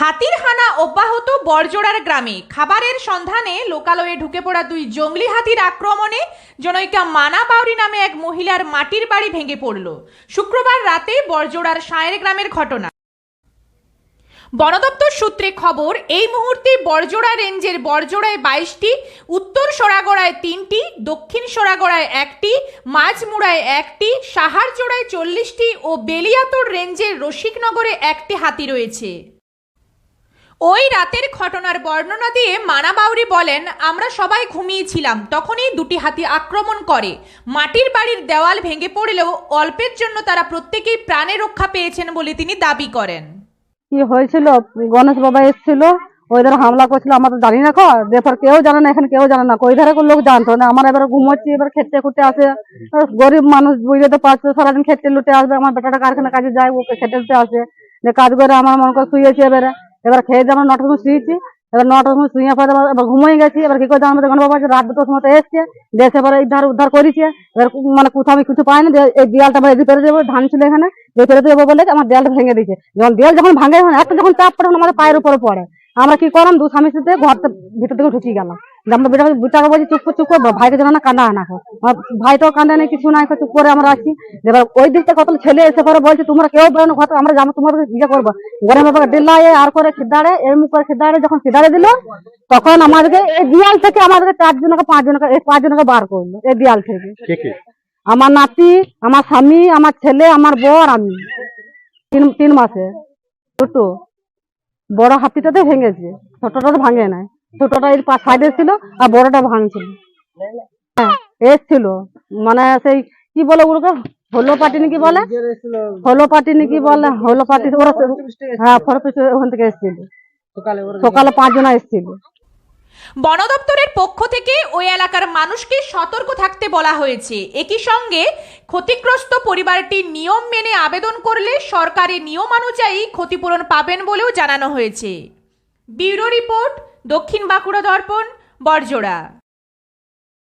হাতির হানা অব্যাহত বরজোড়ার গ্রামে। খাবারের সন্ধানে লোকালয়ে ঢুকে পড়া দুই জঙ্গলি হাতির আক্রমণে জনৈকা মানা বাউরি নামে এক মহিলার মাটির বাড়ি ভেঙে পড়ল। শুক্রবার রাতে বরজোড়ার সায়ের গ্রামের ঘটনা। বন দপ্তর সূত্রে খবর, এই মুহূর্তে বরজোড়া রেঞ্জের বরজোড়ায় বাইশটি, উত্তর সোরাগড়ায় তিনটি, দক্ষিণ সোরাগড়ায় একটি, মাঝমুড়ায় একটি, সাহারজোড়ায় চল্লিশটি ও বেলিয়াতর রেঞ্জের রসিকনগরে একটি হাতি রয়েছে। ওই রাতের ঘটনার বর্ণনা দিয়ে মানা বাউরি বলেন, আমরা সবাই ঘুমিয়েছিলাম। তখনই দুটি হাতি আক্রমণ করে। মাটির বাড়ির দেওয়াল ভেঙে পড়লেও অল্পের জন্য তারা প্রত্যেকেই প্রাণে রক্ষা পেয়েছেন বলে তিনি দাবি করেন। কি হয়েছিল? গণেশ বাবা এসেছিল, ওই ধারে হামলা করছিল, আমরা তো জানি না কো এরপর কেউ জানে না, এখানে কেউ জানে না ওই ধারে লোক জানতো না। আমার এবার ঘুমোচ্ছি এবার খেতে খুঁটে আসে। গরিব মানুষ বুঝতে তো পারছে, সারাদিন খেতে লুটে আসবে। আমার বেটাটা কারখানা কাজে যায়, ওকে খেতে লুটে আসে। যে কাজ করে আমার মনে করে শুয়েছি এবারে। এবার খেয়ে দিয়ে আমরা নটার সময় শুয়েছি। এবার নটার সময় শুয়ে পরে এবার- ঘুমিয়ে গেছি। এবার কি করে আমাদের গণবাবা আছে, রাত দুটোর সময় এসছে দেশে এবার উদ্ধার উদ্ধার করেছে। এবার মানে কোথাও আমি কিছু পাইনি এই দেয়ালটা আমার পেরে যাব ধান ছিল এখানে পেরে দেবো বলে আমার দেয়ালটা ভেঙে দিয়েছে। যখন দেয়াল যখন ভাঙে এখন যখন চাপ পড়ে আমাদের পায়ের উপরে পড়ে। আমরা কি করলাম দু স্বামী সাথে ঘরটা ভিতর থেকে ঢুকিয়ে গেলাম। আমরা বেটা বেটাকে বলছি চুপ চুপ করে ভাইকে যেন না কান্না না হোক। আমার ভাইটাও কান্দে নেই কিছু নাই চুপ করে আমরা আছি এবার ওই দিকটা কত ছেলে এসে পরে বলছে তোমরা কেউ বেরোনো ঘর আমরা যাব তোমার ইয়ে করব। গরম বাবাকে ডিল্লায় আর করে সিদ্ধারে এই মুখ করে সিদ্ধারে যখন সিদ্ধারে দিল তখন আমাদেরকে এই দিয়াল থেকে আমাদেরকে চারজনকে পাঁচজনকে এই পাঁচজনকে বার করল এই দিয়াল থেকে। আমার নাতি আমার স্বামী আমার ছেলে আমার বউ আর আমি। তিন তিন মাসে। ছোট বড় হাতিটাতে ভেঙেছে ছোটটা তো ভাঙে নাই। ছোটটা এর সাইডে ছিল আর বড়টা ভাঙছিল। হ্যাঁ এসছিল। মানে সেই কি বলে ওগুলোকে? হলো পার্টি নাকি বলে? হলো পার্টি নাকি বলে? হলো পার্টি ওরা হ্যাঁ ফরপিস ওখান থেকে এসেছিল। সকালে পাঁচজন এসেছিল। বন দপ্তরের পক্ষ থেকে ওই এলাকার মানুষকে সতর্ক থাকতে বলা হয়েছে। একই সঙ্গে ক্ষতিগ্রস্ত পরিবারটি নিয়ম মেনে আবেদন করলে সরকারি নিয়মানুযায়ী ক্ষতিপূরণ পাবেন বলেও জানানো হয়েছে। ব্যুরো রিপোর্ট দক্ষিণ বাঁকুড়া দর্পণ বরজোড়া